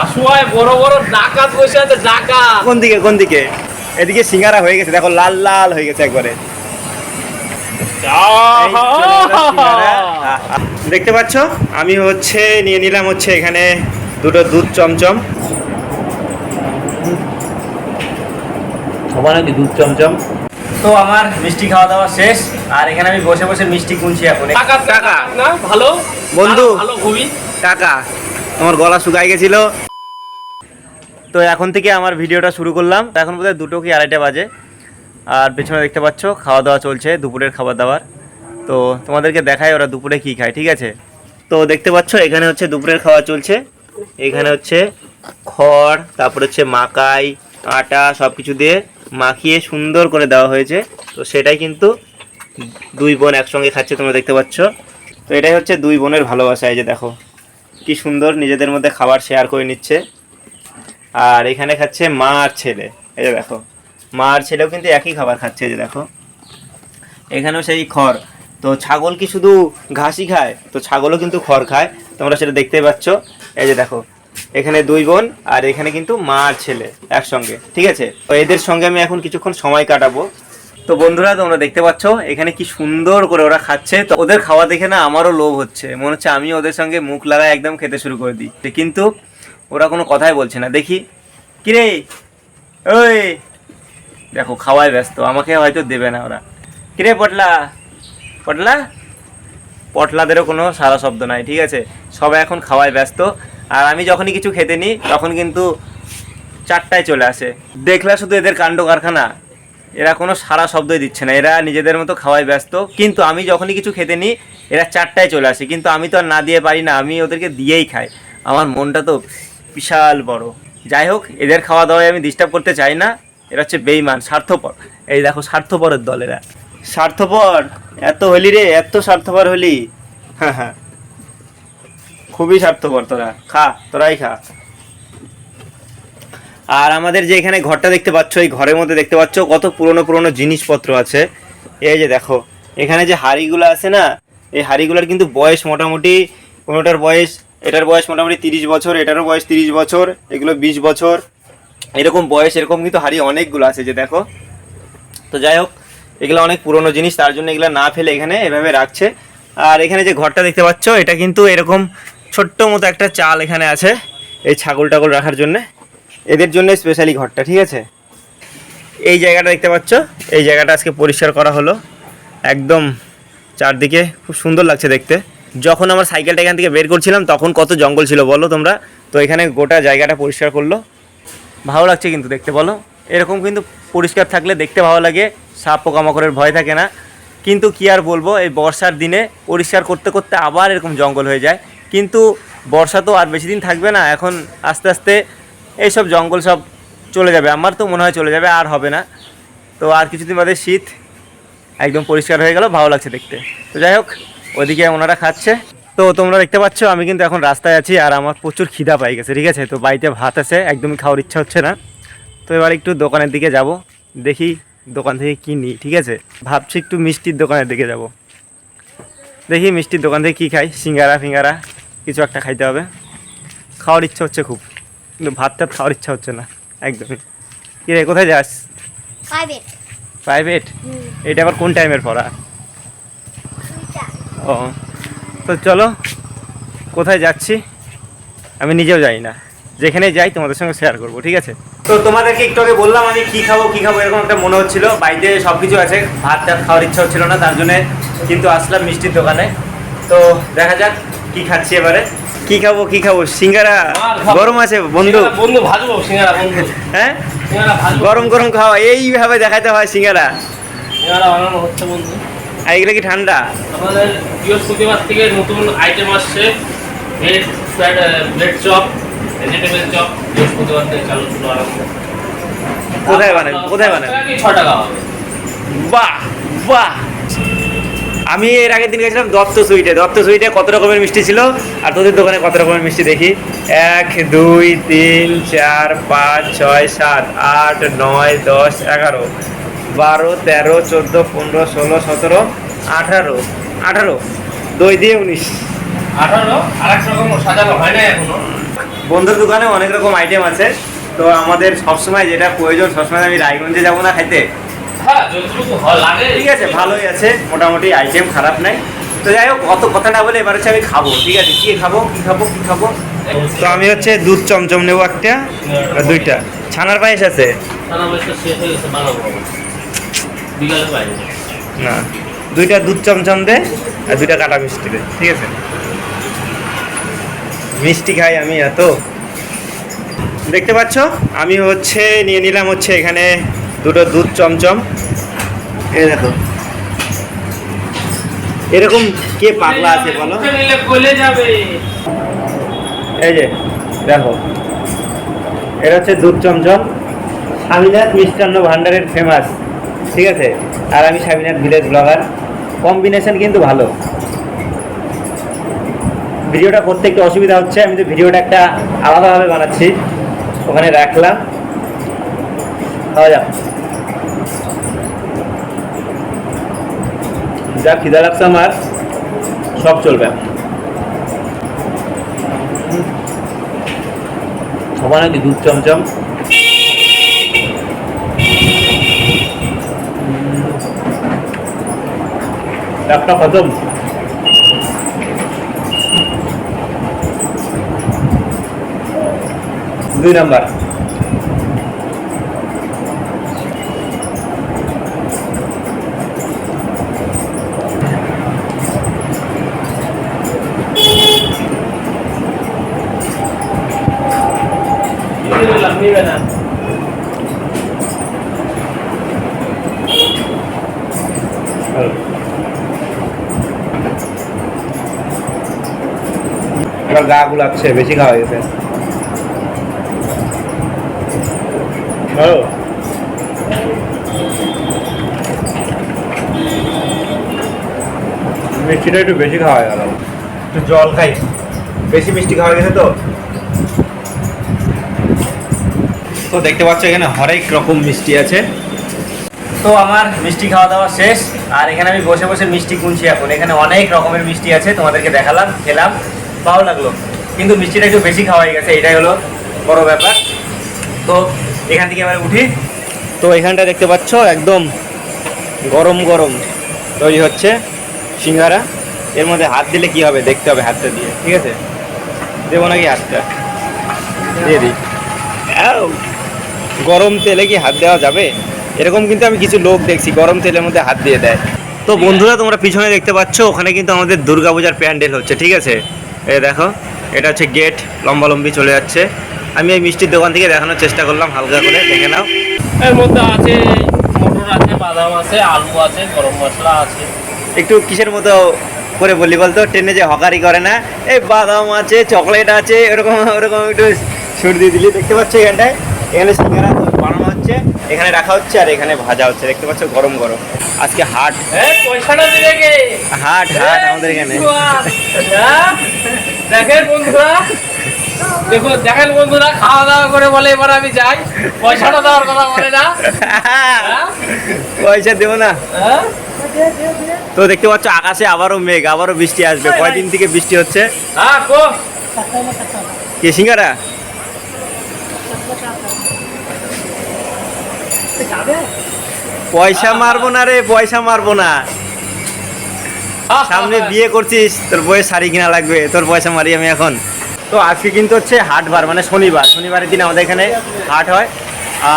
হাসুয়ায় বড় বড় ডাকাত বসে আছে ডাকাত। কোন দিকে কোন দিকে? এদিকে সিঙ্গারা হয়ে গেছে দেখো লাল লাল হয়ে গেছে একবারে। দেখতে পাচ্ছ? আমি হচ্ছে নিয়ে নিলাম হচ্ছে এখানে দুটো দুধ চমচম। সবার নাকি দুধ চমচম। তো আমার মিষ্টি খাওয়া দাওয়া শেষ আর এখানে আমি বসে বসে মিষ্টি গুনছি এখন। ডাকাত টাকা না ভালো? বন্ধু। ভালো খুবই। টাকা আমার গলা শুকাই গেছিল। তো এখন থেকে আমার ভিডিওটা শুরু করলাম। এখন বোধহয় দুটো কি আড়াইটা বাজে। আর পেছনে দেখতে পাচ্ছ খাওয়া দাওয়া চলছে, দুপুরের খাবার দাবার তো তোমাদেরকে দেখায় ওরা দুপুরে কি খায়, ঠিক আছে? তো দেখতে পাচ্ছ, এখানে হচ্ছে দুপুরের খাওয়া চলছে। এখানে হচ্ছে খড়, তারপর হচ্ছে মাকাই, আটা সব কিছু দিয়ে মাখিয়ে সুন্দর করে দেওয়া হয়েছে। তো সেটাই কিন্তু দুই বোন একসঙ্গে খাচ্ছে, তোমরা দেখতে পাচ্ছ। তো এটাই হচ্ছে দুই বোনের ভালোবাসা, এই যে দেখো। কি সুন্দর নিজেদের মধ্যে খাবার শেয়ার করে নিচ্ছে। আর এখানে খাচ্ছে মা আর ছেলে। এই যে দেখো মা আর ছেলেও কিন্তু একই খাবার খাচ্ছে, এই যে দেখো। এখানেও সেই খড়। তো ছাগল কি শুধু ঘাসই খায়? তো ছাগলও কিন্তু খড় খায়। তোমরা সেটা দেখতে পাচ্ছ। এই যে দেখো, এখানে দুই বোন আর এখানে কিন্তু মা আর ছেলে একসঙ্গে, ঠিক আছে? তো এদের সঙ্গে আমি এখন কিছুক্ষণ সময় কাটাবো। তো বন্ধুরা, তোমরা দেখতে পাচ্ছ, এখানে কি সুন্দর করে ওরা খাচ্ছে। তো ওদের খাওয়া দেখে না আমারও লোভ হচ্ছে। মনে হচ্ছে আমি ওদের সঙ্গে মুখ লাগায় একদম খেতে শুরু করে দিই। কিন্তু ওরা কোনো কথাই বলছে না। দেখি। কিরে? ওই! দেখো, খাওয়ায় ব্যস্ত। আমাকে হয়তো দেবে না ওরা। কিরে পটলা? পটলা? পটলাদেরও কোনো সারা শব্দ নাই, ঠিক আছে? সবাই এখন খাওয়ায় ব্যস্ত। আর আমি যখনই কিছু খেতে নিই, তখন কিন্তু চারটায় চলে আসে। দেখলা শুধু এদের কাণ্ড কারখানা? এরা কোনো সারা শব্দই দিচ্ছে না। এরা নিজেদের মতো খাওয়ায় ব্যস্ত। কিন্তু আমি যখনই কিছু খেতে নিই, এরা চারটায় চলে আসে। কিন্তু আমি তো আর না দিয়ে পারি না, আমি ওদেরকে দিয়েই খাই। আমার মনটা তো বিশাল বড়। যাই হোক, এদের খাওয়া দাওয়ায় আমি ডিস্টার্ব করতে চাই না। এরা হচ্ছে বেইমান স্বার্থপর। এই দেখো, স্বার্থপরের দল এরা। স্বার্থপর, এত হলি রে, এত স্বার্থপর হলি। হ্যাঁ হ্যাঁ। খুবই স্বার্থপর তোরা। খা, তোরাই খা। আর আমাদের যে এখানে ঘরটা দেখতে পাচ্ছ, এই ঘরের মধ্যে দেখতে পাচ্ছ কত পুরনো পুরনো জিনিসপত্র আছে। এই যে দেখো, এখানে যে হাড়িগুলো আছে না, এই হাড়িগুলোর কিন্তু বয়স মোটামুটি কোনোটার বয়স, এটার বয়স মোটামুটি তিরিশ বছর, এটারও বয়স তিরিশ বছর, এগুলো বিশ বছর। এরকম বয়স, এরকম কিন্তু হাড়ি অনেকগুলো আছে যে দেখো। তো যাই হোক, এগুলো অনেক পুরনো জিনিস, তার জন্য এগুলো না ফেলে এখানে এভাবে রাখছে। আর এখানে যে ঘরটা দেখতে পাচ্ছ, এটা কিন্তু এরকম ছোট্ট মতো একটা চাল এখানে আছে, এই ছাগল টাগল রাখার জন্য। এদের জন্য স্পেশালি ঘরটা, ঠিক আছে? এই জায়গাটা দেখতে পাচ্ছ? এই জায়গাটা আজকে পরিষ্কার করা হলো। একদম চারদিকে খুব সুন্দর লাগছে দেখতে। যখন আমার সাইকেলটা এখান থেকে বের করছিলাম, তখন কত জঙ্গল ছিল বলো তোমরা? তো এখানে গোটা জায়গাটা পরিষ্কার করল। ভালো লাগছে কিন্তু দেখতে, বলো? এরকম কিন্তু পরিষ্কার থাকলে দেখতে ভালো লাগে। সাপ, পোকামাকড়ের ভয় থাকে না। কিন্তু কি আর বলব, এই বর্ষার দিনে পরিষ্কার করতে করতে আবার এরকম জঙ্গল হয়ে যায়। কিন্তু বর্ষা তো আর বেশি দিন থাকবে না। এখন আস্তে আস্তে এইসব জঙ্গল সব চলে যাবে। আমার তো মনে হয় চলে যাবে, আর হবে না। তো আর কিছুদিন বাদে শীত একদম পরিষ্কার হয়ে গেল, ভালো লাগছে দেখতে। তো যাই হোক, ওদিকে ওনারা খাচ্ছে। তো তোমরা দেখতে পাচ্ছ, আমি কিন্তু এখন রাস্তায় আছি, আর আমার প্রচুর খিদা পাই গেছে, ঠিক আছে? তো বাড়িতে ভাত আছে, একদমই খাওয়ার ইচ্ছা হচ্ছে না। তো এবার একটু দোকানের দিকে যাব, দেখি দোকান থেকে কী নিই, ঠিক আছে? ভাবছি একটু মিষ্টির দোকানের দিকে যাব। দেখি মিষ্টির দোকান থেকে কী খাই, সিঙ্গারা, ফিঙ্গারা, কিছু একটা খাইতে হবে। খাওয়ার ইচ্ছা হচ্ছে খুব। কিন্তু ভাত টাত খাওয়ার ইচ্ছা হচ্ছে না একদমই। কি রে কোথায় যাস? প্রাইভেট প্রাইভেট এটা আবার কোন টাইমের পড়া? ও তো চলো কোথায় যাচ্ছি? আমি নিজেও যাই না। যেখানে যাই তোমাদের সঙ্গে শেয়ার করব ঠিক আছে? তো তোমাদেরকে একটু আগে বললাম আমি কি খাব কি খাব এরকম একটা মনে হচ্ছিল। বাড়িতে সব কিছু আছে ভাত টাত খাওয়ার ইচ্ছা হচ্ছিল না তার জন্য কিন্তু আসলাম মিষ্টির দোকানে। তো দেখা যাক কি খাচ্ছি এবারে। কি খাব কি খাব? সিঙ্গারা? গরম আছে বন্ধু। বন্ধু ভাজবো সিঙ্গারা হ্যাঁ? গরম গরম খাওয়া এইভাবে দেখাতে হয় সিঙ্গারা। সিঙ্গারা বানানো হচ্ছে বন্ধু। আর এগুলো কি ঠান্ডা? আমাদের বৃহস্পতিবার থেকে নতুন আইটেম আসছে। Veg bread chop vegetable chop বৃহস্পতিবার থেকে চালু শুরু আরম্ভ। কোথায় বানাবে কোথায় বানাবে ছ টাকা বাহ বাহ। আমি এর আগের দিন গেছিলাম দত্ত সুইটে দত্ত সুইটে কত রকমের মিষ্টি ছিল? আর তোদের দোকানে কত রকমের মিষ্টি দেখি? এক দুই তিন চার পাঁচ ছয় সাত আট নয় দশ এগারো বারো তেরো চোদ্দ পনেরো ষোলো সতেরো আঠারো আঠারো দই দিয়ে উনিশ। আঠারো? আর এক রকম সাজানো হয় না এখনও? বন্ধুর দোকানে অনেক রকম আইটেম আছে। তো আমাদের সবসময় যেটা প্রয়োজন সবসময় আমি রায়গঞ্জে যাব না খাইতে। হ্যাঁ যতটুকু লাগে। ঠিক আছে ভালোই আছে মোটামুটি আইটেম খারাপ নাই। তো যাই হোক অত কথা না বলে এবার হচ্ছে আমি খাব ঠিক আছে? কি খাব কি খাব কি খাব? তো আমি হচ্ছে দুধ চমচম নেব একটা আর দুইটা। ছানার পায়েস আছে? হয়ে না দুইটা দুধ চমচম দে আর দুইটা কাটা মিষ্টি দে ঠিক আছে? মিষ্টি খাই আমি এত। দেখতে পাচ্ছ? আমি হচ্ছে নিয়ে নিলাম হচ্ছে এখানে দুটো দুধ চমচম। এই দেখো। এরকম কে পাগলা আছে বলো? গলে যাবে। এই যে দেখো। এটা হচ্ছে দুধ চমচম। স্বামীনাথ মিষ্টান্ন ভান্ডারের ফেমাস ঠিক আছে? আর আমি স্বামীনাথ ভিলেজ ব্লগার কম্বিনেশন কিন্তু ভালো। ভিডিওটা করতে একটু অসুবিধা হচ্ছে আমি তো ভিডিওটা একটা আলাদাভাবে বানাচ্ছি। ওখানে রাখলাম। খাওয়া যাক যা খিদা লাগছে আমার, সব চলবে। খাব নাকি দুধ চমচম। একটা খতম। দুই নাম্বার। নিবে না। এবার গা গুলাচ্ছে বেশি খাওয়া গেছে। ভালো মিষ্টিটা একটু বেশি খাওয়া গেল একটু জল খাই। বেশি মিষ্টি খাওয়া গেছে তো? তো দেখতে পাচ্ছ এখানে হরেক রকম মিষ্টি আছে। তো আমার মিষ্টি খাওয়া দাওয়া শেষ, আর এখানে আমি বসে বসে মিষ্টি গুনছি এখন। এখানে অনেক রকমের মিষ্টি আছে, তোমাদেরকে দেখালাম, খেলাম, ভালো লাগল। কিন্তু মিষ্টিটা একটু বেশি খাওয়া হয়ে গেছে, এটাই হলো বড় ব্যাপার। তো এখান থেকে এবার উঠি। তো এখানটা দেখতে পাচ্ছ, একদম গরম গরম তৈরি হচ্ছে সিঙ্গারা। এর মধ্যে হাত দিলে কি হবে, দেখতে হবে হাতটা দিয়ে, ঠিক আছে? দেবো নাকি হাতটা? দিয়ে দিই! গরম তেলে কি হাত দেওয়া যাবে? এরকম কিন্তু আমি কিছু লোক দেখছি গরম তেলের মধ্যে হাত দিয়ে দেয়। তো বন্ধুরা তোমরা পিছনে দেখতে পাচ্ছ ওখানে কিন্তু আমাদের দুর্গাপূজার প্যান্ডেল হচ্ছে ঠিক আছে? এ দেখো এটা হচ্ছে গেট লম্বালম্বি চলে যাচ্ছে। আমি এই মিষ্টির দোকান থেকে দেখানোর চেষ্টা করলাম হালকা করে দেখে নাও। এর মধ্যে আছে মটর আছে বাদাম আছে আলু আছে গরম মশলা আছে। একটু কিসের মতো করে বললি বলতো? ট্রেনে যে হকারি করে না এই বাদাম আছে চকলেট আছে এরকম ওরকম একটু সুর দিয়ে দিলি দেখতে পাচ্ছ এখানটায় এখানে সিঙ্গারা বানানো হচ্ছে এখানে রাখা হচ্ছে আর এখানে ভাজা হচ্ছে দেখতে পাচ্ছ গরম গরম। আজকে হাট। হাট হাট আমাদের এখানে? দেখেন বন্ধুরা দেখো দেখেন বন্ধুরা খাওয়া দাওয়া করে বলে এবার আমি যাই। পয়সাটা দেওয়ার কথা বলে না? পয়সা দেবো না? তো দেখতে পাচ্ছ আকাশে আবারও মেঘ আবারও বৃষ্টি আসবে। কয়দিন থেকে বৃষ্টি হচ্ছে? হ্যাঁ কো। কি সিঙ্গারা? পয়সা মারবো না রে পয়সা মারবো না। সামনে বিয়ে করছিস তোর বইয়ের শাড়ি কিনা লাগবে তোর পয়সা মারি আমি এখন। তো আজকে কিন্তু হচ্ছে হাটবার মানে শনিবার শনিবারের দিন আমাদের এখানে হাট হয়।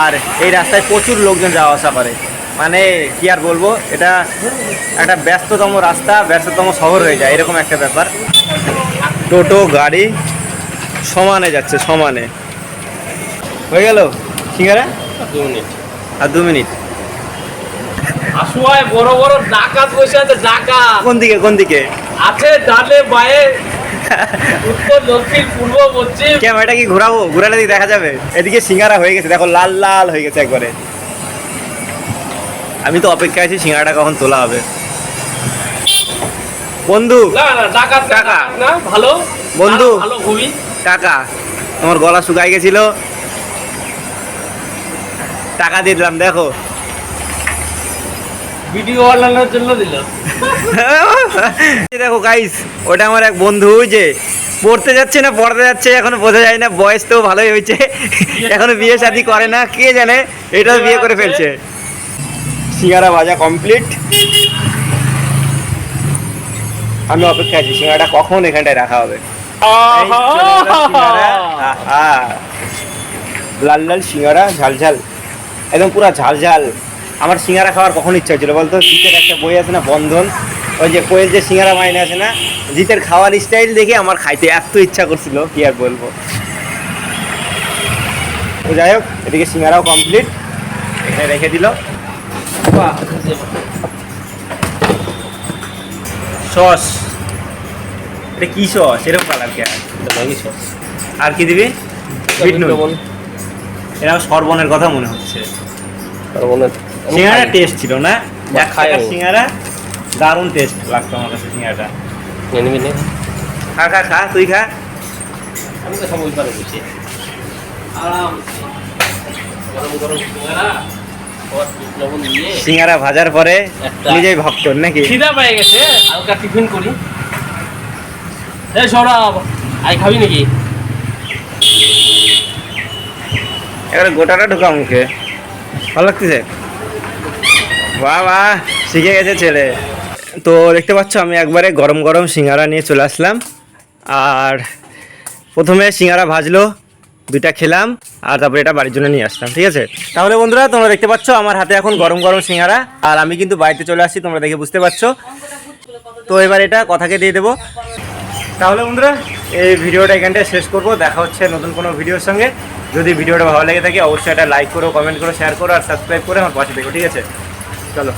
আর এই রাস্তায় প্রচুর লোকজন যাওয়া আসা করে। মানে কি আর বলব এটা একটা ব্যস্ততম রাস্তা ব্যস্ততম শহর হয়ে যায় এরকম একটা ব্যাপার। টোটো গাড়ি সমানে যাচ্ছে সমানে। হয়ে গেল? সিঙ্গারা? দু মিনিট। আর দু মিনিট। আসুয়ায় বড় বড় ডাকাত বসে আছে ডাকাত। কোন দিকে কোন দিকে? আছে ডালে বায়ে। উত্তর দক্ষিণ পূর্ব পশ্চিম। ক্যামেরাটা কি ঘোরাবো? ঘোরালে দেখা যাবে? এদিকে সিঙ্গারা হয়ে গেছে দেখো লাল লাল হয়ে গেছে একবারে। আমি তো অপেক্ষায় আছি সিঙ্গারাটা কখন তোলা হবে। বন্ধু। টাকা। ভালো। বন্ধু। টাকা তোমার গলা শুকাই গেছিল। টাকা দিয়ে দিলাম দেখো। ভিডিও বানানোর জন্য দিল। দেখো গাইস ওটা আমার এক বন্ধু যে পড়তে যাচ্ছে না পড়তে যাচ্ছে এখনও বোঝা যায় না বয়স তো ভালোই হয়েছে। এখনও বিয়ে শাদি করে না কে জানে এটাও বিয়ে করে ফেলছে। সিঙ্গারা ভাজা কমপ্লিট আমি অপেক্ষা আছি সিঙ্গারাটা কখন এখানটায় রাখা হবে। লাল লাল সিঙ্গারা ঝাল ঝাল। একদম পুরো ঝাল ঝাল। আমার সিঙ্গারা খাওয়ার কখন ইচ্ছা হচ্ছিল বলতো? জিতের একটা বই আছে না বন্ধন? ওই যে কোয়েল যে সিঙ্গারা মাইনে আছে না জিতের খাওয়ার স্টাইল দেখে আমার খাইতে এত ইচ্ছা করছিল কি আর বলব? তো যাই হোক এদিকে সিঙ্গারাও কমপ্লিট এখানে রেখে দিল। সস। এটা কি সস? এরকম কালার কে? Maggi sauce. আর কি দিবি? বিট নুন এটা সরবনের কথা মনে হচ্ছে। মনে সিঙ্গারা টেস্ট ছিল না? এক আমি। সিঙ্গারা দারুণ টেস্ট লাগতো আমার কাছে সিঙ্গারাটা। নিবি নে। খা খা খা তুই খা। আমি তো ওই পারে বসে। আরাম। গরম গরম সিঙ্গারা ভাজার পরে নিজেই ভক্ত নাকি? খিদা পেয়ে গেছে হালকা টিফিন করি। এই সৌরভ আই খাবি নাকি? এবারে গোটাটা ঢোকা মুখে। ভালো লাগতেছে? বাহ, শিখে গেছে ছেলে। তো দেখতে পাচ্ছ, আমি একবারে গরম গরম সিঙ্গারা নিয়ে চলে আসলাম। আর প্রথমে সিঙ্গারা ভাজলো, দুইটা খেলাম, আর তারপরে এটা বাড়ির জন্য নিয়ে আসলাম, ঠিক আছে? তাহলে বন্ধুরা, তোমরা দেখতে পাচ্ছ, আমার হাতে এখন গরম গরম সিঙ্গারা, আর আমি কিন্তু বাড়িতে চলে আসছি, তোমরা দেখে বুঝতে পারছ। তো এবার এটা কথাকে দিয়ে দেবো। তাহলে বন্ধুরা, এই ভিডিওটা এখানটায় শেষ করব। দেখা হচ্ছে নতুন কোনো ভিডিওর সঙ্গে। যদি ভিডিওটা ভালো লেগে থাকে, অবশ্যই একটা লাইক করো কমেন্ট করো শেয়ার করো, আর সাবস্ক্রাইব করে আমার পাশে দেখো, ঠিক আছে? চলো।